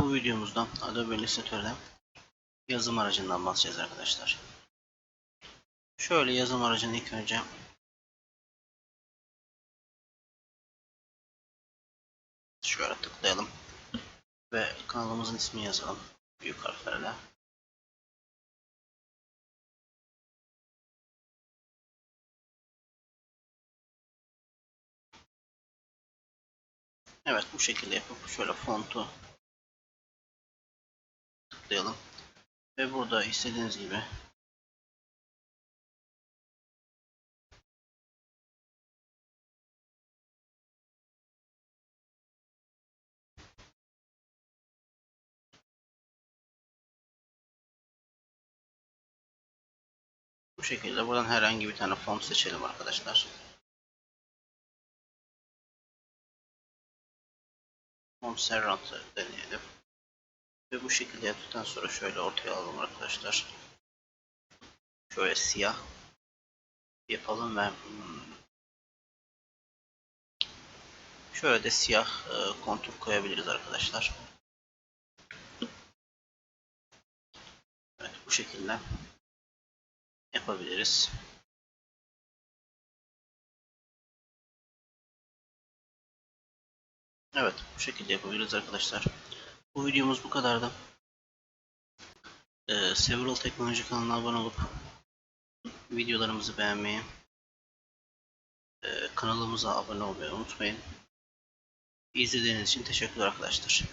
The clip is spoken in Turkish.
Bu videomuzda Adobe Illustrator'da yazım aracından bahsedeceğiz arkadaşlar. Şöyle yazım aracını ilk önce şöyle tıklayalım ve kanalımızın ismini yazalım büyük harflerle. Evet bu şekilde yapıp şöyle fontu tıklayalım. Ve burada istediğiniz gibi bu şekilde buradan herhangi bir tane font seçelim arkadaşlar. Montserrat'ı deneyelim. Ve bu şekilde yaptıktan sonra şöyle ortaya alalım arkadaşlar. Şöyle siyah yapalım ve hmm, şöyle de siyah e, kontur koyabiliriz arkadaşlar. Evet bu şekilde yapabiliriz. Evet bu şekilde yapabiliriz arkadaşlar. Bu videomuz bu kadardı. Ee, Several Teknoloji kanalına abone olup videolarımızı beğenmeyi, e, kanalımıza abone olmayı unutmayın. İzlediğiniz için teşekkürler arkadaşlar.